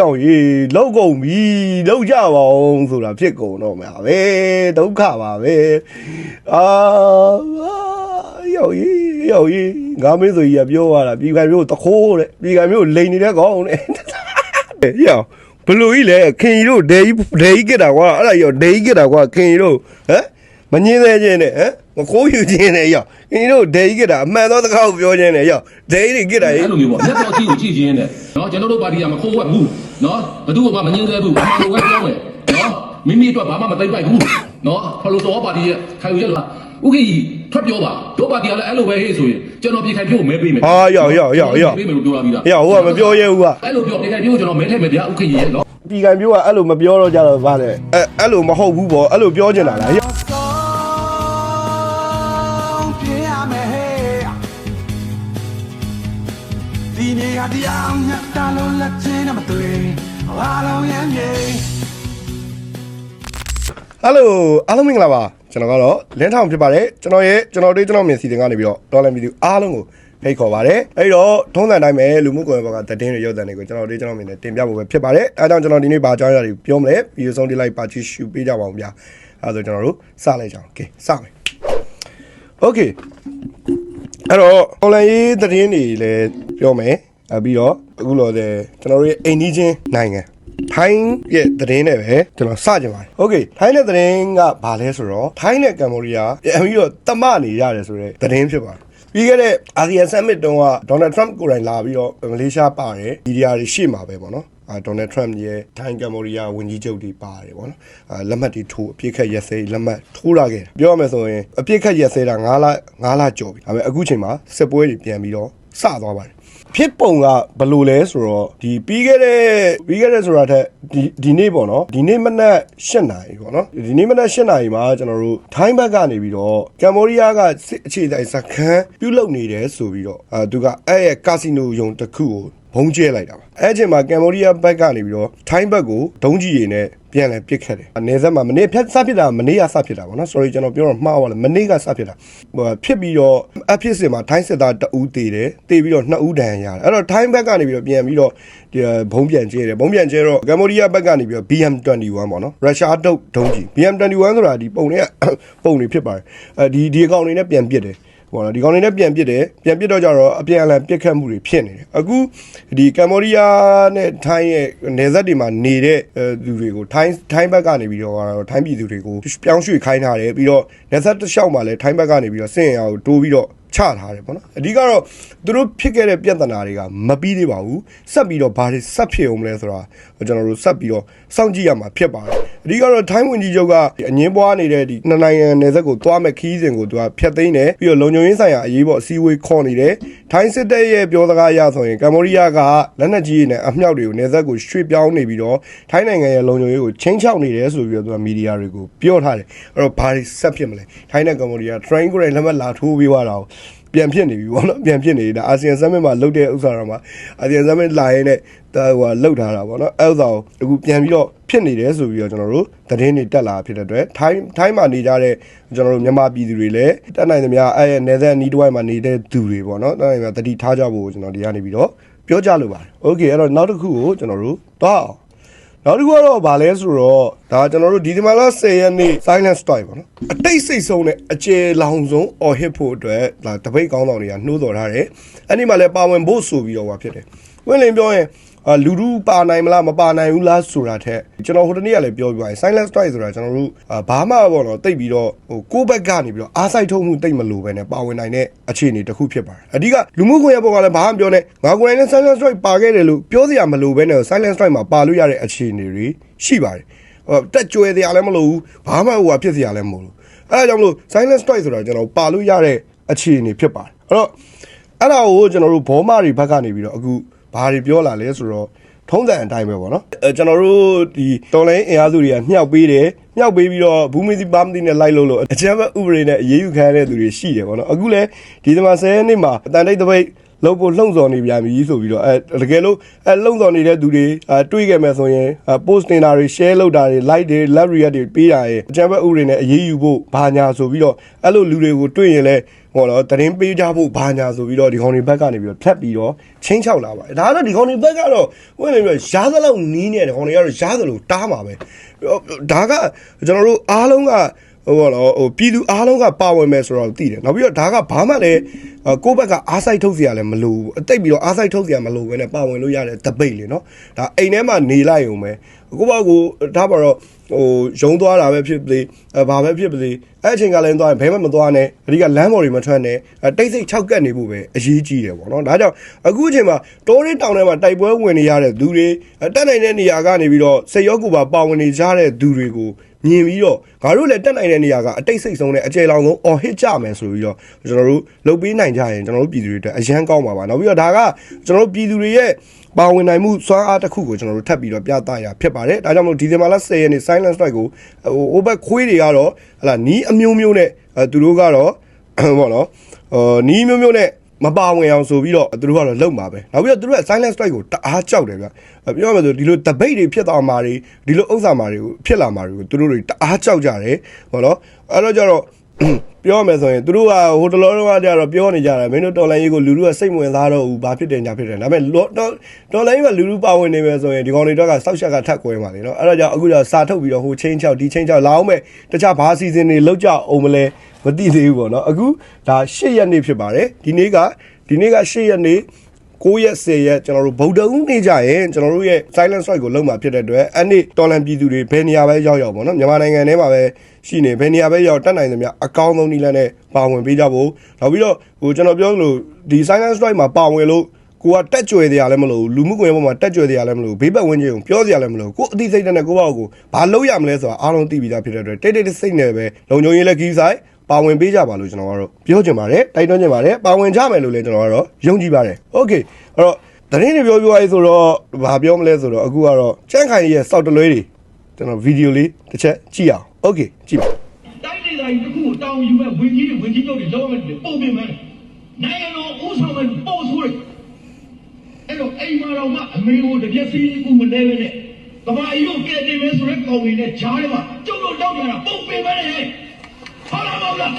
ကြောင်ကြီးလောက်ကုန်ပြီလောက်ကြပါအောင်ဆိုတာဖြစ်ကုန်တော့မှာပဲဒုက္ခပါပဲအာရောက်ကြီးရောက်ကြီးငါမင်းဆိုကြီးကပြောရတာပြည်ခိုင်မျိုးတခိုးတဲ့ပြည်ခိုင်မျိုးလိန်နေတဲ့ကောင်တဲ့ရောက်ဘလူကြီးလေခင်ကြီးတို့ဒေကြီးဒေကြီးကတာကွာအဲ့ဒါရောဒေကြီးကတာကွာခင်ကြီးတို့ဟမ် မငင်းသေးခြင်းနဲ့ဟမ်မခိုးယူခြင်းနဲ့ရောက်ခင်ကြီးတို့ဒေကြီးကတာအမှန်သောတကားကိုပြောခြင်းနဲ့ရောက်ဒေကြီးတွေကတာရေအဲ့လိုမျိုးပေါ့လက်တော်ကြီးကိုကြည့်ခြင်းနဲ့နော်ကျွန်တော်တို့ပါတီကမခိုးဝက်ဘူးနော်ဘသူ့ကမှမငင်းသေးဘူးအမှန်ကိုပဲပြောမယ်နော်မိမိအတွက်ဘာမှမသိမ့်ပိုက်ဘူးနော်ဖလို့တော်ပါတီရဲ့ခိုင်ရက်လားဥက္ကဋ္ဌထွက်ပြောပါတို့ပါတီကလည်းအဲ့လိုပဲဟေ့ဆိုရင်ကျွန်တော်ပြည်ခိုင်ပြုတ်မဲပေးမယ်ဟာရောက်ရောက်ရောက်ရောက်ပေးမယ်လို့ပြောလာပြီးသားရောက်ဟိုကမပြောရဲဘူးကအဲ့လိုပြောပြည်ခိုင်ပြုတ်ကျွန်တော်မဲထည့်မယ်ဗျာဥက္ကဋ္ဌရဲ့နော်ပြည်ကန်ပြောကအဲ့လိုမပြောတော့ကြတော့ဗါတယ်အဲ့အဲ့လိုမဟုတ်ဘူးပေါ့အဲ့လိုပြောချင်တာလား ဒီနေ့ကတရားမြတ်တာလို့လက်ချင်းနဲ့မတွေ့အားလုံးရမ်းမြေ ဟယ်လိုအားလုံးမင်္ဂလာပါကျွန်တော်ကတော့လင်းထောင်ဖြစ်ပါတယ်ကျွန်တော်ရဲ့ကျွန်တော်တို့ကျွန်တော်မြင်စီတင်ကနေပြီးတော့ဒေါ်လာမီဒီအားလုံးကိုဖိတ်ခေါ်ပါတယ်အဲ့တော့ထုံးစံတိုင်းပဲလူမှုကွန်ရက်ဘက်ကသတင်းတွေရုပ်သံတွေကိုကျွန်တော်တို့ကျွန်တော်မြင်နေတင်ပြဖို့ပဲဖြစ်ပါတယ်အဲဒါကြောင့်ကျွန်တော်ဒီနေ့ဘာအကြောင်းအရာတွေပြောမလဲဗီဒီယိုဆုံးဒီလိုက်ပါချီရှူပေးကြပါအောင်ဗျာအဲဒါဆိုကျွန်တော်တို့စလိုက်ကြအောင်โอเคစမယ်โอเคအဲ့တော့ online ရေးသတင်းတွေလည်းပြောမယ် အဲပြီးတော့အခုလောတဲ့ကျွန်တော်တို့ရဲ့အိမ်နီးချင်းနိုင်ငံထိုင်းရဲ့သတင်းနဲ့ပဲကျွန်တော်စကြင်ပါတယ်။ Okay ထိုင်းရဲ့သတင်းကဘာလဲဆိုတော့ထိုင်းနဲ့ကမ္ဘောဒီးယားပြန်ပြီးတော့တမနေရတယ်ဆိုတဲ့သတင်းဖြစ်ပါတယ်။ပြီးခဲ့တဲ့အာဆီယံ summit တုန်းကဒေါ်နယ်ထရမ့်ကိုယ်တိုင်လာပြီးတော့မလေးရှားပါတယ်။မီဒီယာတွေရှေ့မှာပဲပေါ့နော်။အာဒေါ်နယ်ထရမ့်ရဲ့ထိုင်းကမ္ဘောဒီးယားဝန်ကြီးချုပ်တွေပါတယ်ပေါ့နော်။အာလက်မှတ်တွေထိုးအပြစ်ခတ်ရက်စဲလက်မှတ်ထိုးလာခဲ့တယ်။ပြောရမယ်ဆိုရင်အပြစ်ခတ်ရက်စဲတာ9လ9လကျော်ပြီ။ဒါပေမဲ့အခုချိန်မှာစစ်ပွဲတွေပြန်ပြီးတော့စသွားပါတယ်။ ဖြစ်ပုံကဘယ်လိုလဲဆိုတော့ဒီပြီးခဲ့တဲ့ပြီးခဲ့တဲ့ဆိုတာထက်ဒီဒီနေ့ပေါ့နော်ဒီနေ့မနက်၈နာရီပေါ့နော်ဒီနေ့မနက်၈နာရီမှာကျွန်တော်တို့ထိုင်းဘက်ကနေပြီးတော့ကမ္ဘောဒီးယားကစစ်အခြေတိုင်းစခန်းပြုလုပ်နေတယ်ဆိုပြီးတော့အဲသူကအဲ့ရဲ့ကာစီနိုယုံတစ်ခုကို ဘုံကျဲလိုက်တာပါအဲ့အချိန်မှာကမ္ဘောဒီးယားဘက်ကနေပြီးတော့ထိုင်းဘက်ကိုဒုံးကြီးတွေနဲ့ပြန်လဲပစ်ခဲ့တယ်အနေဆက်မှာမနေ့ဖြတ်စဖြစ်တာမနေ့ကစဖြစ်တာပေါ့နော် sorry ကျွန်တော်ပြောတော့မှားပါလားမနေ့ကစဖြစ်တာဟိုဖြစ်ပြီးတော့အဖြစ်စင်မှာထိုင်းစစ်သားတအူးတေတယ်တေပြီးတော့နှစ်ဦးဒဏ်ရာရတယ်အဲ့တော့ထိုင်းဘက်ကနေပြီးတော့ပြန်ပြီးတော့ဒီဘုံပြန်ကျဲတယ်ဘုံပြန်ကျဲတော့ကမ္ဘောဒီးယားဘက်ကနေပြီးတော့ BM21 ပေါ့နော်ရုရှားတုတ်ဒုံးကြီး BM21 ဆိုတာဒီပုံတွေကပုံတွေဖြစ်ပါတယ်အဲဒီဒီအကောင့်တွေနဲ့ပြန်ပစ်တယ် ပေါ့နော်ဒီကောင်တွေနဲ့ပြန်ပစ်တယ်ပြန်ပစ်တော့ကြတော့အပြန်အလှန်ပစ်ခတ်မှုတွေဖြစ်နေတယ်အခုဒီကမ္ဘောဒီးယားနဲ့ထိုင်းရဲ့နေဆက်တွေမှာနေတဲ့အဲလူတွေကိုထိုင်းထိုင်းဘက်ကနေပြီးတော့ကတော့ထိုင်းပြည်သူတွေကိုပြောင်းရွှေ့ခိုင်းထားတယ်ပြီးတော့နေဆက်တစ်လျှောက်မှာလည်းထိုင်းဘက်ကနေပြီးတော့စင်ရအောင်တိုးပြီးတော့ ချထားတယ်ပေါ့နော်အဓိကတော့သူတို့ဖြစ်ခဲ့တဲ့ပြဿနာတွေကမပြီးသေးပါဘူးဆက်ပြီးတော့ဘာတွေဆက်ဖြစ်အောင်မလဲဆိုတာကျွန်တော်တို့ဆက်ပြီးတော့စောင့်ကြည့်ရမှာဖြစ်ပါတယ်အဓိကတော့ထိုင်းဝင်ကြီးချုပ်ကအငင်းပွားနေတဲ့ဒီနှစ်နိုင်ငံနယ်စပ်ကိုသွားမဲ့ခီးစဉ်ကိုသူကဖျက်သိမ်းတယ်ပြီးတော့လုံခြုံရေးဆိုင်ရာအရေးပေါ်အစည်းအဝေးခေါ်နေတယ်ထိုင်းစစ်တပ်ရဲ့ပြောစကားအရဆိုရင်ကမ္ဘောဒီးယားကလက်နက်ကြီးတွေနဲ့အမြောက်တွေကိုနယ်စပ်ကိုရွှေ့ပြောင်းနေပြီးတော့ထိုင်းနိုင်ငံရဲ့လုံခြုံရေးကိုချင်းချောက်နေတယ်ဆိုပြီးတော့သူကမီဒီယာတွေကိုပြောထားတယ်အဲ့တော့ဘာတွေဆက်ဖြစ်မလဲထိုင်းနဲ့ကမ္ဘောဒီးယား train ကိုလည်းလက်မှတ်လာထိုးပေးသွားတာကို ပြန်ဖြစ်နေပြီပေါ့နော်ပြန်ဖြစ်နေတာအာဆီယံ summit မှာလုတ်တဲ့ဥစ္စာတော့မှာအာဆီယံ summit လာရင်လည်းဟိုလုတ်ထားတာပေါ့နော်အဲ့ဥစ္စာကိုအခုပြန်ပြီးတော့ဖြစ်နေတယ်ဆိုပြီးတော့ကျွန်တော်တို့သတင်းတွေတက်လာဖြစ်တဲ့အတွက်ထိုင်းထိုင်းမှာနေကြတဲ့ကျွန်တော်တို့မြန်မာပြည်သူတွေလည်းတက်နိုင်သမျှအဲ့ရဲ့နယ်စပ်နီးတစ်ဝိုက်မှာနေတဲ့သူတွေပေါ့နော်တက်နိုင်သမျှတတိထားကြဖို့ကျွန်တော်ဒီကနေပြီးတော့ပြောကြလိုပါတယ်။ Okay အဲ့တော့နောက်တစ်ခုကိုကျွန်တော်တို့တော့ နောက်တစ်ခုကတော့ဗာလဲဆိုတော့ဒါကျွန်တော်တို့ဒီဒီမာလာ10ရက်နေ့ silent strike ပေါ့နော်အတိတ်စိတ်ဆုံးနဲ့အကျေလောင်ဆုံးအော်ဟစ်ဖို့အတွက်ဒါတပိတ်ကောင်းဆောင်တွေကနှိုးတော်ထားတယ်အဲ့ဒီမှာလည်းပါဝင်ဖို့ဆိုပြီးတော့ဟောဖြစ်တယ်ဝင်လင်ပြောရင်အာ လူလူပါနိုင်မလားမပါနိုင်ဘူးလားဆိုတာထက်ကျွန်တော်ဟိုတနေ့ကလည်းပြောပြပါတယ် silent strike ဆိုတာကျွန်တော်တို့အာဘာမှပေါ့နော်တိတ်ပြီးတော့ဟိုကိုယ့်ဘက်ကနေပြီးတော့အားစိုက်ထုတ်မှုတိတ်မလို့ပဲねပါဝင်နိုင်တဲ့အခြေအနေတစ်ခုဖြစ်ပါတယ်အဓိကလူမှုကွန်ရက်ပေါ်ကလည်းဘာမှပြောနေငါကိုယ်တိုင်လည်း silent strike ပါခဲ့တယ်လို့ပြောစရာမလိုပဲね silent strike မှာပါလို့ရတဲ့အခြေအနေတွေရှိပါတယ်ဟိုတက်ကြွယ်စရာလည်းမလိုဘူးဘာမှဟိုဟာဖြစ်စရာလည်းမလိုဘူးအဲဒါကြောင့်မလို့ silent strike ဆိုတာကျွန်တော်ပါလို့ရတဲ့အခြေအနေဖြစ်ပါတယ်အဲ့တော့အဲ့ဒါကိုကျွန်တော်တို့ဘောမတွေဘက်ကနေပြီးတော့အခု ဘာတွေပြောလာလဲဆိုတော့ထုံးစံအတိုင်းပဲပေါ့နော်အဲကျွန်တော်တို့ဒီတော်လိုင်းအင်အားစုတွေကမြှောက်ပေးတယ်မြှောက်ပေးပြီးတော့ဘူးမီစီပါမတီနဲ့လိုက်လို့လို့အချမ်းဘဥပဒေနဲ့အရေးယူခံရတဲ့သူတွေရှိတယ်ပေါ့နော်အခုလဲဒီသမား10ရက်နေ့မှာအတန်တိတ်တပိတ် လုံဖို့လှုံ့ဆော်နေပြန်ပြီဆိုပြီးတော့အဲတကယ်လို့အဲလှုံ့ဆော်နေတဲ့သူတွေအဲတွေးခဲ့မယ်ဆိုရင်အဲ post တင်တာတွေ share လုပ်တာတွေ like တွေ love react တွေပေးတာရဲ့အကြံဖက်ဥတွေနဲ့အရေးယူဖို့ဘာညာဆိုပြီးတော့အဲ့လိုလူတွေကိုတွေ့ရင်လည်းဟောတော့တရင်ပေးကြဖို့ဘာညာဆိုပြီးတော့ဒီကောင်တွေဘက်ကနေပြီးတော့ဖြတ်ပြီးတော့ချင်းချောက်လာပါတယ်ဒါကတော့ဒီကောင်တွေဘက်ကတော့ဝင်နေပြီးတော့ရားသလောက်နီးနေတယ်ကောင်တွေကတော့ရားသလိုတားမှာပဲဒါကကျွန်တော်တို့အားလုံးက ဟိုတော့ဟိုပြည်သူအားလုံးကပါဝင်မယ်ဆိုတော့သိတယ်နောက်ပြီးတော့ဒါကဘာမှလည်းကိုယ့်ဘက်ကအားစိုက်ထုတ်စရာလည်းမလိုဘူးအတိတ်ပြီးတော့အားစိုက်ထုတ်စရာမလိုဘဲနဲ့ပါဝင်လို့ရတဲ့တပိတ်လေနော်ဒါအိမ်ထဲမှာနေလိုက်ုံပဲကိုယ့်ဘက်ကိုဒါပါတော့ဟိုရုံသွားတာပဲဖြစ်ပြီဘာပဲဖြစ်ပြီအဲ့အချိန်ကလည်းသွားရင်ဘဲမှမသွားနဲ့အဓိကလမ်းပေါ်တွေမထွက်နဲ့တိတ်ဆိတ်ခြောက်ကက်နေဖို့ပဲအရေးကြီးတယ်ပေါ့နော်ဒါကြောင့်အခုအချိန်မှာတိုးရင်းတောင်ထဲမှာတိုက်ပွဲဝင်နေရတဲ့သူတွေတက်နိုင်တဲ့နေရာကနေပြီးတော့စိတ်ရောကိုယ်ပါပါဝင်နေကြတဲ့သူတွေကို မြင်ပြီးတော့ငါတို့လည်းတက်နိုင်တဲ့နေရာကအတိတ်စိတ်ဆုံးတဲ့အကျယ်လောင်ဆုံးအော်ဟစ်ကြမယ်ဆိုပြီးတော့ကျွန်တော်တို့လှုပ်ပေးနိုင်ကြရင်ကျွန်တော်တို့ပြည်သူတွေအတွက်အရန်ကောင်းပါပါနောက်ပြီးတော့ဒါကကျွန်တော်တို့ပြည်သူတွေရဲ့ပါဝင်နိုင်မှုစွမ်းအားတစ်ခုကိုကျွန်တော်တို့ထပ်ပြီးတော့ပြသရဖြစ်ပါတယ်ဒါကြောင့်မို့ဒီဇင်ဘာလ10ရက်နေ့ silent strike ကိုဟို over ခွေးတွေကတော့ဟလာနီးအမျိုးမျိုးနဲ့အဲသူတို့ကတော့ဘောနော်ဟိုနီးမျိုးမျိုးနဲ့ မပါဝင်အောင်ဆိုပြီးတော့သူတို့ကတော့လုံပါပဲနောက်ပြီးတော့သူတို့က silent strike ကိုတအားကြောက်တယ်ဗျပြောရမယ်ဆိုဒီလို debate တွေဖြစ်သွားမှာတွေဒီလိုဥစ္စာမှာတွေကိုဖြစ်လာမှာတွေကိုသူတို့တွေတအားကြောက်ကြတယ်ဟောနော်အဲ့တော့ကျတော့ပြောမယ်ဆိုရင်သူတို့ကဟိုတလောတော့ကြတော့ပြောနေကြတယ်မင်းတို့တော်လိုင်းကြီးကိုလူလူကစိတ်ဝင်စားတော့ဘူးဘာဖြစ်တယ်ညာဖြစ်တယ်ဒါပေမဲ့တော်တော်လိုင်းကြီးကလူလူပါဝင်နေမယ်ဆိုရင်ဒီကောင်တွေတော့ကစောက်ချက်ကထက်ကွဲပါလေနော်အဲ့တော့ကြောင့်အခုကျစာထုတ်ပြီးတော့ဟိုချင်းချောက်ဒီချင်းချောက်လာအောင်မဲ့တခြားဘာစီစဉ်တွေလောက်ကြအောင်မလဲ မသိသေးဘူးပေါ့နော်အခုဒါ၈ရက်နေ့ဖြစ်ပါတယ်ဒီနေ့ကဒီနေ့က၈ရက်နေ့9ရက်10ရက်ကျွန်တော်တို့ဗုဒ္ဓဦးနေကြရင်ကျွန်တော်တို့ရဲ့ silent strike ကိုလုပ်မှာဖြစ်တဲ့အတွက်အဲ့နေ့တော်လန်ပြည်သူတွေဘယ်နေရာပဲရောက်ရောက်ပေါ့နော်မြန်မာနိုင်ငံထဲမှာပဲရှိနေဘယ်နေရာပဲရောက်တက်နိုင်သမျှအကောင်းဆုံးနည်းလမ်းနဲ့ပါဝင်ပေးကြဖို့နောက်ပြီးတော့ဟိုကျွန်တော်ပြောသလိုဒီ silent strike မှာပါဝင်လို့ကိုကတက်ကြွယ်တရားလည်းမလို့လူမှုကွန်ရက်ပေါ်မှာတက်ကြွယ်တရားလည်းမလို့ဘေးပတ်ဝန်းကျင်ကိုပြောစရာလည်းမလို့ကိုအသိစိတ်နဲ့ကိုယ့်ဘောက်ကိုဘာလုပ်ရမလဲဆိုတာအားလုံးသိပြီးသားဖြစ်တဲ့အတွက်တိတ်တိတ်စိတ်နဲ့ပဲလုံခြုံရေးလည်းကြီးဆိုင် ပါဝင်ပေးကြပါလို့ကျွန်တော်ကတော့ပြောချင်ပါတယ်တိုက်တွန်းချင်ပါတယ်ပါဝင်ကြမယ်လို့လည်းကျွန်တော်ကတော့ယုံကြည်ပါတယ်โอเคအဲ့တော့သတင်းတွေပြောပြရည်ဆိုတော့ဘာပြောမလဲဆိုတော့အခုကတော့ချမ်းခိုင်ရဲ့စောက်တလွဲတွေကျွန်တော်ဗီဒီယိုလေးတစ်ချက်ကြည့်အောင်โอเคကြည့်ပါ တိုင်းဒေသကြီးတစ်ခုကိုတောင်းယူမဲ့ဝင်ကြီးတွေဝင်ကြီးချုပ်တွေလောမယ်ပုံပြင်မယ်နိုင်ငံတော်ဥဆောင်မဲ့ပို့ဆိုးတယ်အဲ့တော့အိမ်မာတော်မှအမေကိုတပြက်စီးကူမလဲပဲနဲ့ကဘာကြီးကိုကဲတင်မယ်ဆိုတဲ့ကောင်တွေနဲ့ဂျားထဲမှာကျုပ်တို့တောင်းကြတာပုံပြင်မယ်လေ ဟုတ်လားမဟုတ်လား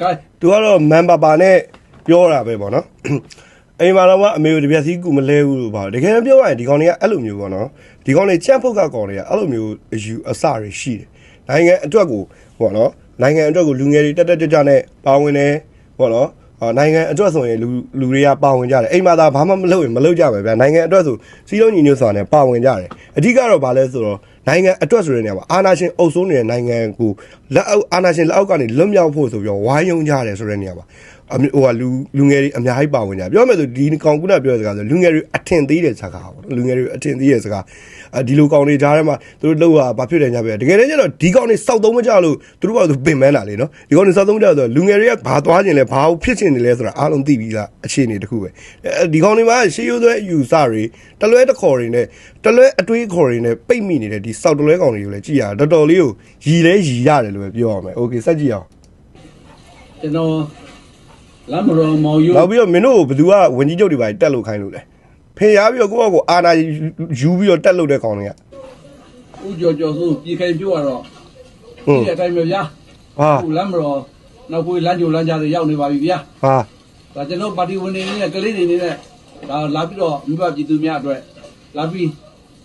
ကဲသူကတော့မန်ပါပါနဲ့ပြောတာပဲပေါ့နော်အိမ်မှာတော့ကအမေကိုတပြက်စီးကူမလဲဘူးလို့ပါတကယ်ပြောရရင်ဒီကောင်တွေကအဲ့လိုမျိုးပေါ့နော်ဒီကောင်တွေချမ်းဖုတ်ကကောင်တွေကအဲ့လိုမျိုးအယူအဆတွေရှိတယ်နိုင်ငံအတွက်ကိုပေါ့နော်နိုင်ငံအတွက်ကိုလူငယ်တွေတက်တက်ကြွကြွနဲ့ပါဝင်တယ်ပေါ့နော်အာနိုင်ငံအတွက်ဆိုရင်လူလူတွေကပါဝင်ကြတယ်အိမ်မှာသာဘာမှမလုပ်ရင်မလုပ်ကြပဲဗျာနိုင်ငံအတွက်ဆိုစီးလုံးညီညွတ်စွာနဲ့ပါဝင်ကြတယ်အဓိကတော့ဗာလဲဆိုတော့ နိုင်ငံအတွက်ဆိုတဲ့နေရာမှာအာနာရှင်အုပ်စိုးနေတဲ့နိုင်ငံကိုလက်အောက်အာနာရှင်လက်အောက်ကနေလွတ်မြောက်ဖို့ဆိုပြီးတော့ဝိုင်းယုံကြတယ်ဆိုတဲ့နေရာမှာ အမဟိုကလူလူငယ်တွေအများကြီးပါဝင်ကြပြောမယ်ဆိုဒီကောင်ကုနာပြောတဲ့စကားဆိုလူငယ်တွေအထင်သေးတဲ့စကားပေါ့နော်လူငယ်တွေအထင်သေးတဲ့စကားအဲဒီလိုကောင်တွေကြားထဲမှာသူတို့လောက်တာဘာဖြစ်တယ်ညာပြတကယ်တမ်းကျတော့ဒီကောင်တွေစောက်သုံးမကြလို့သူတို့ကသူပင်ပန်းတာလေနော်ဒီကောင်တွေစောက်သုံးမကြဆိုတော့လူငယ်တွေကဘာသွားခြင်းလဲဘာဖြစ်ခြင်းလဲဆိုတာအားလုံးသိပြီးသားအခြေအနေတစ်ခုပဲအဲဒီကောင်တွေမှာရှေးရိုးသွဲယူဆတွေတလွဲတခေါ်တွေနဲ့တလွဲအတွေးခေါ်တွေနဲ့ပိတ်မိနေတဲ့ဒီစောက်တလွဲကောင်တွေကိုလည်းကြည့်ရတာတော်တော်လေးကိုရည်လဲရည်ရတယ်လို့ပဲပြောရမယ်โอเคစက်ကြည့်အောင် ကျွန်တော် လမ်းမတော်မောင်ယူနောက်ပြီးတော့မင်းတို့ကိုဘယ်သူကဝင်ကြီးချုပ်တွေပါတက်လို့ခိုင်းလို့လဲဖေရပြီးတော့ကိုယ့်ဘက်ကိုအာနာယူပြီးတော့တက်လို့တဲ့ကောင်တွေကဦးကျော်ကျော်ဆိုပြည်ခိုင်ပြောရတော့ဟုတ်ဒီအတိုင်းပဲဗျာဟာအခုလမ်းမတော်နောက်ကိုလမ်းကြိုလမ်းကြတွေရောက်နေပါပြီဗျာဟာဒါကျွန်တော်ပါတီဝင်တွေနဲ့ကလေးတွေနဲ့ဒါလာပြီးတော့မိဘပြည်သူများအတွက်လာပြီး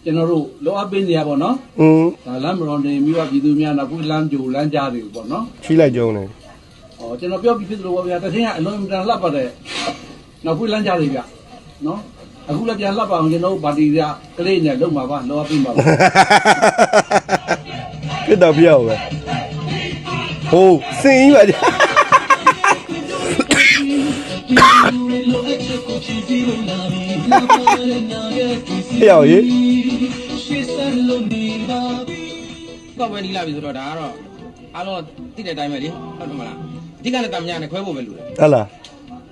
ကျွန်တော်တို့လောအပ်ပေးနေရပါတော့နော်อืมဒါလမ်းမတော်နေမိဘပြည်သူများနောက်ကိုလမ်းကြိုလမ်းကြတွေပေါ့နော်ချီလိုက်ကြုံနေ ဟောကျွန်တော်ပြောပြီးဖြစ်သလိုပါဗျာတထင်းကအလုံးအင်တန်လှပ်ပါတယ်နောက်ကိုလမ်းကြတွေဗျာနော်အခုလည်းပြန်လှပ်ပါအောင်ကျွန်တော်ပါတီကကလေးနဲ့လုံပါပါလောအပ်ပေးပါပါပြတ်တော့ပြောက်ပဲဟိုစင်ကြီးပါကြပြောက်ရေကောက်ပွဲနီးလာပြီဆိုတော့ဒါကတော့အားလုံးသိတဲ့အတိုင်းပဲလေဟုတ်တယ်မလား အဓိကလည်းတမညာနဲ့ခွဲဖို့ပဲလိုတယ် ဟတ်လား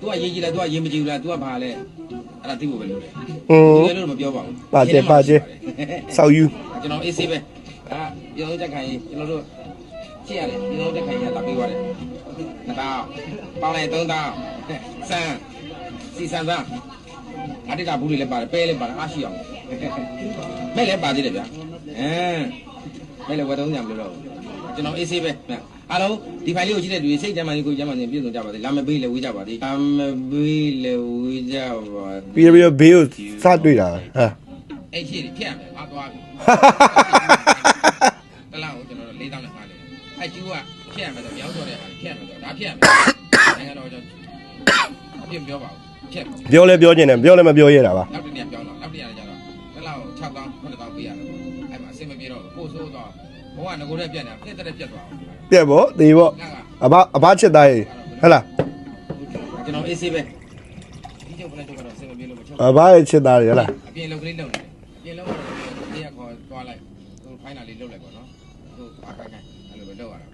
तू ကရေးကြည့်လိုက် तू ကရေးမကြည့်ဘူးလား तू ကဘာလဲအဲ့ဒါသိဖို့ပဲလိုတယ် ဟွ ဒီ န်း လိုလို့မပြောပါဘူး ပါကျပါကျဆောက်ယူ ကျွန်တော်အေးဆေးပဲအာကျွန်တော်တက်ခိုင်ကျွန်တော်တို့ကြည့်ရတယ်ကျွန်တော်တက်ခိုင်ရတာပြီးသွားတယ် နှစ်တောင်းပေါင်းလိုက်သုံးတောင်းစမ်းစီစမ်းစမ်းအတိတ်ကဘူးတွေလည်းပါတယ်ပဲလည်းပါတယ်အားရှိအောင်မဲ့လည်းပါသေးတယ်ဗျာအင်းမဲ့လည်းဝယ်သုံးကြမလို့တော့ကျွန်တော်အေးဆေးပဲ အားလုံးဒီဖိုင်လေးကိုကြည့်တဲ့လူစိတ်ကြမ်းမှန်ကိုကြမ်းမှန်ပြည့်စုံကြပါစေလာမပေးလည်းဝေးကြပါသေးလာမပေးလည်းဝေးကြပါပြီးပြီးဘေးကိုစတွေ့တာဟာအဲ့ရှိတယ်ဖြတ်ရမယ်အားသွားပြီတလားကိုကျွန်တော်တို့၄တောင်းနဲ့ဖားနေတယ်အဲ့ကျူးကဖြတ်ရမယ်ဆိုမြောက်တော့တဲ့ဟာဖြတ်ရမယ်ဆိုဒါဖြတ်ရမယ်နိုင်ငံတော်ကျွန်တော်အပြစ်ပြောပါဦးဖြတ်ပြောလဲပြောကျင်တယ်ပြောလဲမပြောရတာပါနောက်တစ်နေ့ပြောင်းတော့နောက်တစ်ရက်ကျတော့ တော့ဘဝငကိုရက်ပြတ်နေတာပြက်တဲ့ပြက်သွားအောင်ပြက်ပေါ့တေပေါ့ငါကအဘအဘချစ်သားရေဟဟလားကျွန်တော်အေးဆေးပဲဒီကြောင့်ဘယ်တော့ကတော့အဆင်မပြေလို့မချုပ်အဘရဲ့ချစ်သားရေဟဟလားအပြင်လောက်ကလေးလုံနေတယ်အပြင်လောက်တော့တရားခေါ်သွားလိုက်သူဖိုင်နာလေးလုံလိုက်ပေါ့နော်သူပါခိုင်းခိုင်းအဲ့လိုပဲလုပ်ရတာ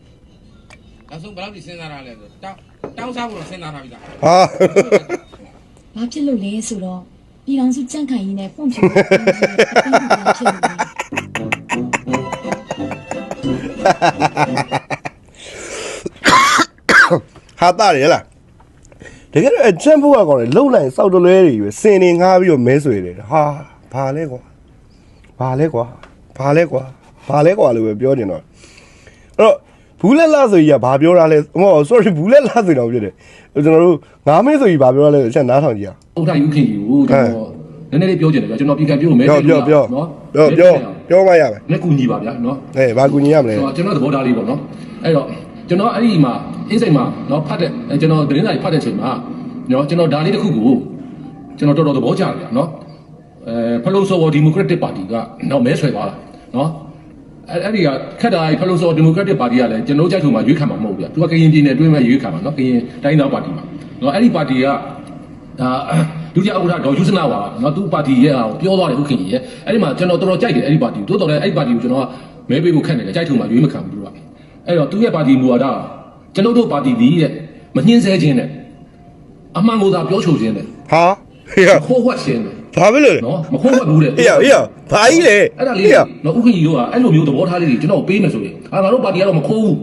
နောက်ဆုံးဘယ်လောက်ဒီစဉ်းစားရလဲဆိုတောင်းတောင်းစားဖို့တော့စဉ်းစားထားပြီလားဟာ။ဘာဖြစ်လို့လဲဆိုတော့ပြည်တော်စုကြန့်ခိုင်ရေးနဲ့ဖွံ့ဖြိုးရေးကော်မတီရဲ့အသိဉာဏ်ဖြစ်လို့လေ ဟာတာရေဟလားတကယ်တော့အချမ်းဖို့ကကောင်းတယ်လှုပ်လိုက်စောက်တလွဲတွေပဲစင်နေငားပြီးတော့မဲဆွေတယ်ဟာဘာလဲကွာဘာလဲကွာဘာလဲကွာဘာလဲကွာလို့ပဲပြောနေတော့အဲ့တော့ဘူးလက်လာဆိုကြီးကဘာပြောတာလဲဟော sorry ဘူးလက်လာဆိုတော့ဖြစ်တယ်ကျွန်တော်တို့ငားမင်းဆိုကြီးဘာပြောတာလဲအချက်နားထောင်ကြည့်အောင်ဥထာယူခင်ကြီးကိုကျွန်တော်နည်းနည်းလေးပြောချင်တယ်ဗျာကျွန်တော်ပြည်ခံပြောမယ်ပြောပြောပြောနော်ပြောပြော ပြောမှရမယ်လက်ကူညီပါဗျာနော်ဟဲ့ဘာကူညီရမလဲကျွန်တော်ကျွန်တော်သဘောထားလေးပေါ့နော်အဲ့တော့ကျွန်တော်အဲ့ဒီမှာအင်းစိန်မှာနော်ဖတ်တဲ့အဲကျွန်တော်သတင်းစာကြီးဖတ်တဲ့ချိန်မှာနော်ကျွန်တော်ဒါလေးတစ်ခုကိုကျွန်တော်တော်တော်သဘောကျတယ်ဗျာနော်အဲဖလုံးစောဒီမိုကရက်တစ်ပါတီကနော်မဲဆွဲသွားတာနော်အဲ့အဲ့ဒီကခက်တာဖလုံးစောဒီမိုကရက်တစ်ပါတီကလည်းကျွန်တော်ကြိုက်ထုံမှာရွေးခံမှာမဟုတ်ဘူးဗျာသူကကရင်ပြည်နယ်အတွင်းမှာရွေးခံမှာနော်ကရင်တိုင်းသားပါတီမှာနော်အဲ့ဒီပါတီကဒါ ဒုတိယဥက္ကဋ္ဌဒေါ်ယူစနာဝါနော်သူ့ပါတီရဲ့ဟာကိုပြောသွားတယ်ဥက္ကဋ္ဌကြီးရဲ့အဲ့ဒီမှာကျွန်တော်တော်တော်ကြိုက်တယ်အဲ့ဒီပါတီကိုတိုးတော်လည်းအဲ့ဒီပါတီကိုကျွန်တော်ကမဲပေးဖို့ခက်နေတယ်ကြိုက်ထုံမှာရွေးမခံဘူးသူကအဲ့တော့သူ့ရဲ့ပါတီမူဝါဒကကျွန်တော်တို့ပါတီဒီရဲ့မနှင်းဆဲခြင်းနဲ့အမှန်ကိုသာပြောချိုခြင်းနဲ့ဟာဟေ့ခိုးဝှက်ခြင်းနဲ့ဘာဖြစ်လို့လဲနော်မခိုးဝှက်ဘူးတဲ့ဟေ့ဟေ့ဘာကြီးလဲအဲ့ဒါလေးနော်ဥက္ကဋ္ဌကြီးကအဲ့လိုမျိုးသဘောထားလေးတွေကျွန်တော်ပေးမယ်ဆိုရင်အာငါတို့ပါတီကတော့မခိုးဘူး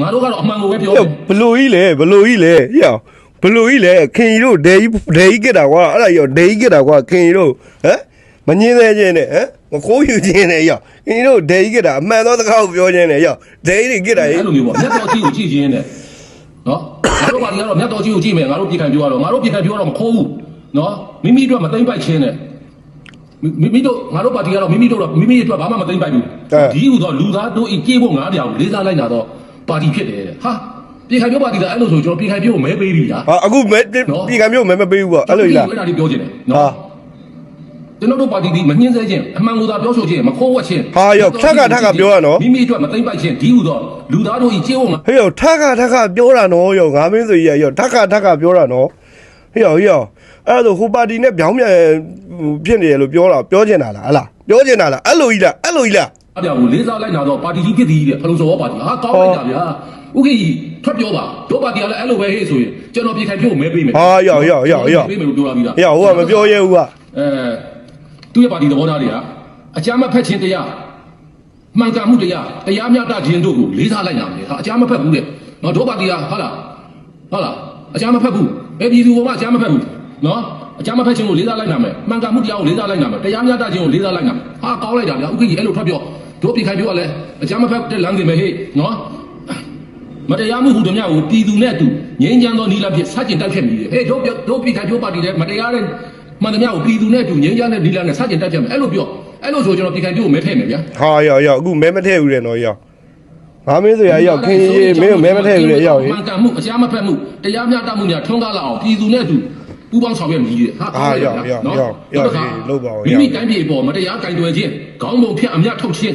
ငါတို့ကတော့အမှန်ကိုပဲပြောတယ်ဘလို့ကြီးလဲဘလို့ကြီးလဲဟေ့ ဘလို့ကြီးလဲခင်ကြီးတို့ဒေကြီးဒေကြီးကတာကွာအဲ့ဒါရောဒေကြီးကတာကွာခင်ကြီးတို့ဟမ်မငင်းသေးခြင်းနဲ့ဟမ်မခိုးယူခြင်းနဲ့ရောခင်ကြီးတို့ဒေကြီးကတာအမှန်သောစကားကိုပြောခြင်းနဲ့ရောဒေကြီးတွေကတာအဲ့လိုမျိုးပေါ့မြတ်တော်ကြီးကိုကြည့်ခြင်းနဲ့နော်ငါတို့ပါတီကတော့မြတ်တော်ကြီးကိုကြည့်မယ်ငါတို့ပြည်ခံပြောရတော့ငါတို့ပြည်ခံပြောတော့မခိုးဘူးနော်မိမိတို့ကမသိမ့်ပိုက်ခြင်းနဲ့မိမိတို့ငါတို့ပါတီကတော့မိမိတို့တော့မိမိအတွက်ဘာမှမသိမ့်ပိုက်ဘူးဒီဟူတော့လူသားတို့ဤကြေးဖို့ငါးပြောင်လေးစားလိုက်တာတော့ပါတီဖြစ်တယ်တဲ့ဟာ ပြည်ခံပြောပါတီကအဲ့လိုဆိုကျွန်တော်ပြည်ခံပြောကိုမဲပေးပြီလားဟာအခုမဲပြည်ကမျိုးမဲမပေးဘူးပေါ့အဲ့လိုကြီးလားအဲ့ဒါလေးပြောခြင်းတယ်ဟာနော်ကျွန်တော်တို့ပါတီဒီမနှင်းဆဲခြင်းအမှန်ကိုသာပြောဆိုခြင်းမခိုးဝှက်ခြင်းဟာရောထက်ကထက်ကပြောရနော်မိမိအတွက်မသိမ့်ပိုက်ခြင်းဒီဟူတော့လူသားတို့ဤကြေးဖို့ငါဟေ့ရောထက်ကထက်ကပြောတာနော်ရောငါမင်းဆိုကြီးရောထက်ကထက်ကပြောတာနော်ဟေ့ရောဟေ့ရောအဲ့ဒါဟိုပါတီနဲ့ပြောင်းပြန်ဖြစ်နေတယ်လို့ပြောတာပြောချင်တာလားဟလားပြောချင်တာလားအဲ့လိုကြီးလားအဲ့လိုကြီးလားအပြောင်ကိုလေးစားလိုက်တာတော့ပါတီကြီးဖြစ်သည်တဲ့ဖလုံစောပါတီဟာကောင်းလိုက်တာဗျာ ဥက္ကဋ္ဌကြီးထွက်ပြောပါတို့ပါတီကလည်းအဲ့လိုပဲဟေ့ဆိုရင်ကျွန်တော်ပြည်ခိုင်ပြုတ်မဲပေးမယ်ဟာရောရောရောရောပေးမယ်လို့ပြောတာပြီးသားဟေ့ရောဟိုကမပြောရဲဘူးကအဲသူ့ရဲ့ပါတီသဘောထားတွေကအကြမ်းမဖက်ခြင်းတရားမှန်ကန်မှုတရားတရားမျှတခြင်းတို့ကိုလေးစားလိုက်တာလေဟာအကြမ်းမဖက်ဘူးတဲ့နော်တို့ပါတီကဟုတ်လားဟုတ်လားအကြမ်းမဖက်ဘူးဘယ်ပြည်သူမှအကြမ်းမဖက်ဘူးနော်အကြမ်းမဖက်ခြင်းကိုလေးစားလိုက်နာမယ်မှန်ကန်မှုတရားကိုလေးစားလိုက်နာမယ်တရားမျှတခြင်းကိုလေးစားလိုက်နာမယ်ဟာကောင်းလိုက်တာဗျာဥက္ကဋ္ဌကြီးအဲ့လိုထွက်ပြောတို့ပြည်ခိုင်ပြုတ်ကလည်းအကြမ်းမဖက်တဲ့လမ်းစဉ်ပဲဟေ့နော် မတရားမှုဟူသည်များကိုပြည်သူနဲ့အတူငြိမ်းချမ်းသောနီလာဖြင့်စတင်တိုက်ဖြတ်မိတယ်။ဟေးတို့ပြောတို့ပြည်ခိုင်ပြောပါတီတဲ့မတရားတဲ့မှန်သမျှကိုပြည်သူနဲ့အတူငြိမ်းချမ်းတဲ့နီလာနဲ့စတင်တိုက်ဖြတ်မယ်။အဲ့လိုပြောအဲ့လိုဆိုကျွန်တော်ပြည်ခိုင်ပြောကိုမဲထည့်မယ်ဗျာဟာရောရောအခုမဲမထည့်ဘူးတဲ့နော်ရောငါမင်းဆိုရရောခင်ကြီးမင်းကိုမဲမထည့်ဘူးတဲ့ရောရေမှန်ကန်မှုအကြမ်းမဖက်မှုတရားမျှတမှုများထွန်းကားလာအောင်ပြည်သူနဲ့အတူပူးပေါင်းဆောင်ရွက်မိတယ်။ဟာကောင်းလိုက်တာနော်။မိမိတိုင်းပြည်ပေါ်မတရားကင်တွယ်ခြင်းခေါင်းပုံဖြတ်အမြတ်ထုတ်ခြင်း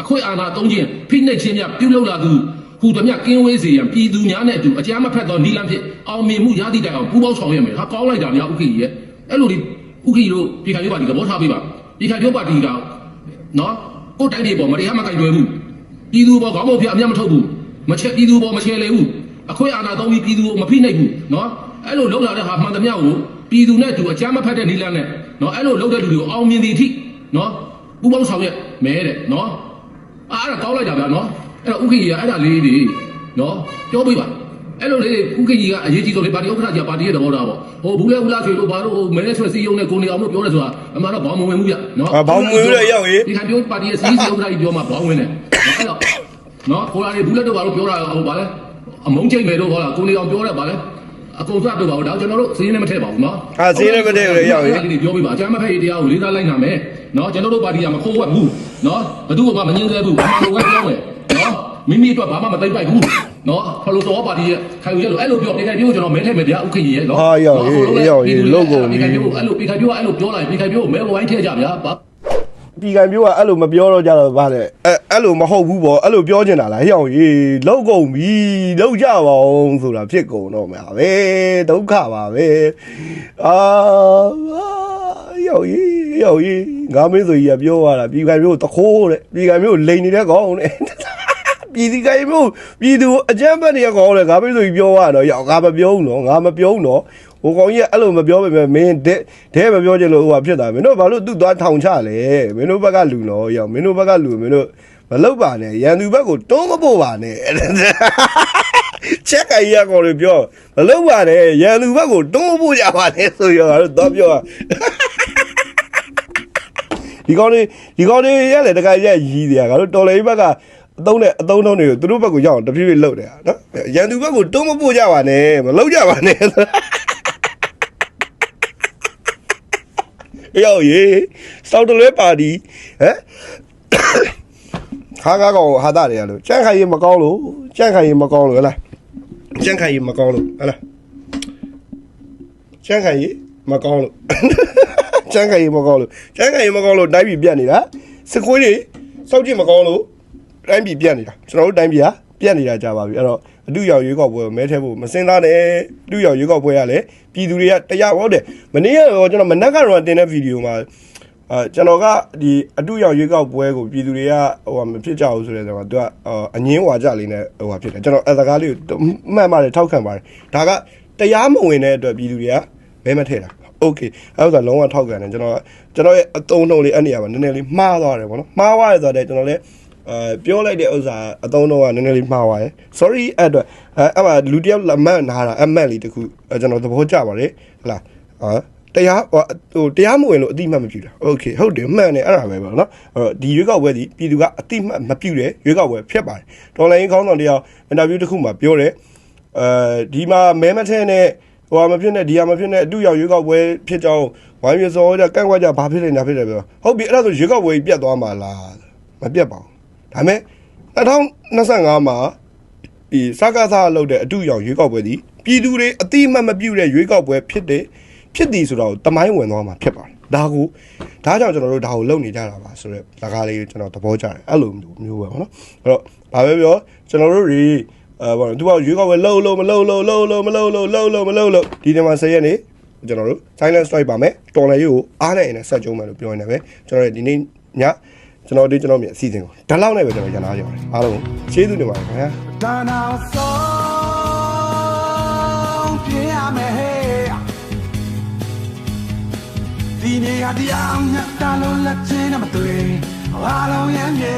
အခွင့်အာဏာသုံးခြင်းဖိနှိပ်ခြင်းများပြုလုပ်လာသူ ဟူသည်များကင်းဝေးစေရန်ပြည်သူများနဲ့အတူအကြမ်းမဖက်သောနီလန်ဖြင့်အောင်မြင်မှုရသည့်တိုင်အောင်ပူးပေါင်းဆောင်ရွက်မယ်။ဟာကောင်းလိုက်တာဗျာဥက္ကဋ္ဌကြီးရဲ့အဲ့လိုဒီဥက္ကဋ္ဌကြီးတို့ပြည်ခိုင်ပြောပါတီသဘောထားပေးပါပြည်ခိုင်ပြောပါတီကနော်ကိုယ်တိုင်းပြည်ပေါ်မတရားမကင်တွယ်ဘူးပြည်သူပေါ်ခေါင်းပုံဖြတ်အမြတ်မထုတ်ဘူးမချက်ပြည်သူပေါ်မချဲလေဘူးအခွင့်အာဏာသုံးပြီးပြည်သူကိုမဖိနှိပ်ဘူးနော်အဲ့လိုလုပ်လာတဲ့ဟာမှန်သမျှကိုပြည်သူနဲ့အတူအကြမ်းမဖက်တဲ့နီလန်နဲ့နော်အဲ့လိုလုပ်တဲ့လူတွေကိုအောင်မြင်သည်အထိနော်ပူးပေါင်းဆောင်ရွက်မဲတဲ့နော်အားအဲ့ဒါကောင်းလိုက်တာဗျာနော် အဲ့တော့ဥက္ကဋ္ဌကြီးကအဲ့ဒါလေးတွေနော်ပြောပြပါအဲ့လိုလေဥက္ကဋ္ဌကြီးကအရေးကြီးဆုံးလေပါတီဥက္ကဋ္ဌကြီးကပါတီရဲ့သဘောထားပေါ့ဟိုဘူးလဲဘူးလားချွေတို့ဘာလို့ဟိုမဲဆွဲစီယုံနဲ့ကိုနေအောင်လို့ပြောတယ်ဆိုတာအမှန်တော့ဘောင်းမဝင်ဘူးဗျနော်အာဘောင်းမဝင်ဘူးလေရောက်ရေးဒီခံပြောပါတီရဲ့စီစီဥက္ကဋ္ဌကြီးပြောမှဘောင်းဝင်တယ်အဲ့တော့နော်ကိုလာနေဘူးလဲတို့ဘာလို့ပြောတာဟိုဘာလဲအမုန်းချိန်မယ်တို့ဟောလားကိုနေအောင်ပြောတယ်ဘာလဲအကုန်စပ်တို့ပါဘူးဒါကျွန်တော်တို့စီးရင်နဲ့မထည့်ပါဘူးနော်ဟာစီးရင်နဲ့မထည့်ဘူးလေရောက်ရေးဒီပြောပြပါအကြမ်းမဖက်ရေးတရားကိုလေးစားလိုက်နာမယ်နော်ကျွန်တော်တို့ပါတီကမခိုးဝက်ဘူးနော်ဘသူ့ကမှမငင်းသေးဘူးအမှန်ကိုပဲပြောမယ်နော် မိမိအတွက်ဘာမှမသိမ့်ပိုက်ဘူးနော်ဖလို့တော့ပါတီရဲ့ခိုင်ရက်လို့အဲ့လိုပြောပြခိုင်ပြောကျွန်တော်မဲထည့်မယ်ဗျာဥက္ကဋ္ဌရဲ့နော်ဟာရောက်ရေးရောက်ရေးလုပ်ကုန်ပြီပြခိုင်ပြောအဲ့လိုပြခိုင်ပြောအဲ့လိုပြောလိုက်ပြခိုင်ပြောမဲဝိုင်းထည့်ကြဗျာပါဒီကံမျိုးကအဲ့လိုမပြောတော့ကြတော့ဗါတဲ့အဲ့အဲ့လိုမဟုတ်ဘူးပေါ့အဲ့လိုပြောချင်တာလားဟေ့အောင်ကြီးလောက်ကုန်ပြီလောက်ကြပါအောင်ဆိုတာဖြစ်ကုန်တော့မှာပဲဒုက္ခပါပဲအာဟေ့အောင်ကြီးဟေ့အောင်ကြီးငါမင်းဆိုကြီးကပြောရတာဒီကံမျိုးတခိုးတဲ့ဒီကံမျိုးလိန်နေတဲ့ကောင်တဲ့ ပြည်ဒီကံမျိုးပြည်သူအကြမ်းဖက်နေတဲ့ကောင်တဲ့ငါမင်းဆိုကြီးပြောရတော့ရောက်ငါမပြောဘူးနော်ငါမပြောဘူးနော်ဟိုကောင်ကြီးကအဲ့လိုမပြောပေမဲ့မင်းတဲ့တဲ့မပြောချင်လို့ဟိုဟာဖြစ်တာမင်းတို့ဘာလို့သူ့သွားထောင်ချလဲမင်းတို့ဘက်ကလူနော်ရောက်မင်းတို့ဘက်ကလူမင်းတို့မလောက်ပါနဲ့ရန်သူဘက်ကိုတွန်းမပို့ပါနဲ့ချက်ကကြီးကကောင်တွေပြောမလောက်ပါနဲ့ရန်သူဘက်ကိုတွန်းမပို့ကြပါနဲ့ဆိုရောငါတို့တော့ပြောဒီကောင်တွေဒီကောင်တွေရက်လေတခါရက်ရီးတယ်ငါတို့တော်လေဘက်က အသုံးနဲ့အသုံးထုံးတွေကိုသူတို့ဘက်ကိုရောက်အောင်တဖြည်းဖြည်းလှုပ်တယ်နော်ရန်သူဘက်ကိုတွန်းမပို့ကြပါနဲ့မလှုပ်ကြပါနဲ့ရောက်ရေစောက်တလွဲပါတီဟမ်ခါကားကောင်ကိုဟာတာတယ်ရလို့ကြန့်ခိုင်ရင်မကောင်းလို့ကြန့်ခိုင်ရင်မကောင်းလို့ဟဲ့လားကြန့်ခိုင်ရင်မကောင်းလို့ဟဲ့လားကြန့်ခိုင်ရင်မကောင်းလို့ကျန်းခိုင်ရင်မကောင်းလို့ကျန်းခိုင်ရင်မကောင်းလို့တိုင်းပြည်ပြတ်နေတာစကွေးတွေစောက်ကြည့်မကောင်းလို့ တိုင်းပြည်ပြတ်နေတာကျွန်တော်တို့တိုင်းပြည်ကပြတ်နေတာကြာပါပြီအဲ့တော့အတူရောက်ရွေးကောက်ပွဲကိုမဲထဲဖို့မစင်သားနဲ့အတူရောက်ရွေးကောက်ပွဲရလဲပြည်သူတွေကတရားဟုတ်တယ်မနေ့ကတော့ကျွန်တော်မနက်ကတော့တင်တဲ့ဗီဒီယိုမှာအာကျွန်တော်ကဒီအတူရောက်ရွေးကောက်ပွဲကိုပြည်သူတွေကဟိုမဖြစ်ကြဘူးဆိုတဲ့ဆိုတော့သူကအငင်းဝါကြလေးနဲ့ဟိုဟာဖြစ်တယ်ကျွန်တော်အစကားလေးကိုမှတ်ပါတယ်ထောက်ခံပါတယ်ဒါကတရားမဝင်တဲ့အတွက်ပြည်သူတွေကမဲမထည့်တာ โอเคအဲ့ဒါလုံးဝထောက်ကန်တယ်ကျွန်တော်ကျွန်တော်ရဲ့အတုံးနှုံလေးအဲ့နေရာမှာနည်းနည်းလေးမှားသွားတယ်ဗောနော်မှားသွားရဆိုတော့ကျွန်တော်လည်း အဲပြောလိုက်တဲ့ဥစ္စာအတုံးနှုံးကနည်းနည်းလေးမှားသွားရယ် sorry အဲ့အတွက်အဲအဲ့မှာလူတယောက်လက်မှတ်နားတာအမှတ်လေးတခုအဲကျွန်တော်သဘောကျပါတယ်ဟလာဟာတရားဟိုဟိုတရားမဝင်လို့အတိမတ်မပြုတာโอเคဟုတ်တယ်မှန်တယ်အဲ့ဒါပဲပေါ့နော်အဲ့တော့ဒီရွေးကောက်ပွဲဒီပြည်သူကအတိမတ်မပြုတဲ့ရွေးကောက်ပွဲဖြစ်ပါတယ်ဒေါ်လာရင်းခေါင်းဆောင်တယောက်အင်တာဗျူးတစ်ခုမှာပြောတယ်အဲဒီမှာမဲမထဲနဲ့ဟိုဟာမဖြစ်နဲ့ဒီဟာမဖြစ်နဲ့အတူရောက်ရွေးကောက်ပွဲဖြစ်ကြောင်းဝိုင်းရစောကြကန့်ကွက်ကြဘာဖြစ်နေညာဖြစ်တယ်ပြောဟုတ်ပြီအဲ့ဒါဆိုရွေးကောက်ပွဲကြီးပြတ်သွားမှာလားမပြတ်ပါဘူး ဒါပေမဲ့2025မှာဒီစကားစားလုပ်တဲ့အတူရောက်ရွေးကောက်ပွဲဒီပြည်သူတွေအတိအမှတ်မပြုတဲ့ရွေးကောက်ပွဲဖြစ်တဲ့ဖြစ်သည်ဆိုတော့တမိုင်းဝင်သွားမှာဖြစ်ပါတယ်ဒါကိုဒါကြောင့်ကျွန်တော်တို့ဒါကိုလုပ်နေကြတာပါဆိုတော့လကားလေးကိုကျွန်တော်သဘောကျတယ်အဲ့လိုမျိုးပဲပေါ့နော်အဲ့တော့ဘာပဲပြောကျွန်တော်တို့တွေအဲဘာလဲသူကရွေးကောက်ပွဲလှုပ်လို့မလှုပ်လို့လှုပ်လို့မလှုပ်လို့လှုပ်လို့မလှုပ်လို့ဒီနေ့မှာ10ရက်နေကျွန်တော်တို့ silent strike ပါမယ်တော်လည်းရိုးကိုအားနဲ့အင်းနဲ့ဆက်ကြုံမယ်လို့ပြောနေတယ်ပဲကျွန်တော်တို့ဒီနေ့ည ကျွန်တော်တို့ကျွန်တော်မြင်အစီအစဉ်ကိုဒါလောက်နဲ့ပဲကျွန်တော်ရန်လာကြပါတယ်အားလုံးကျေးဇူးတင်ပါတယ်ခင်ဗျာဒါနာဆုံးပြရမယ်ဟေးဒီနေ့ဟာတရားမြတ်တာလို့လက်ချင်းနဲ့မတွေ့အားလုံးရမ်းမြေ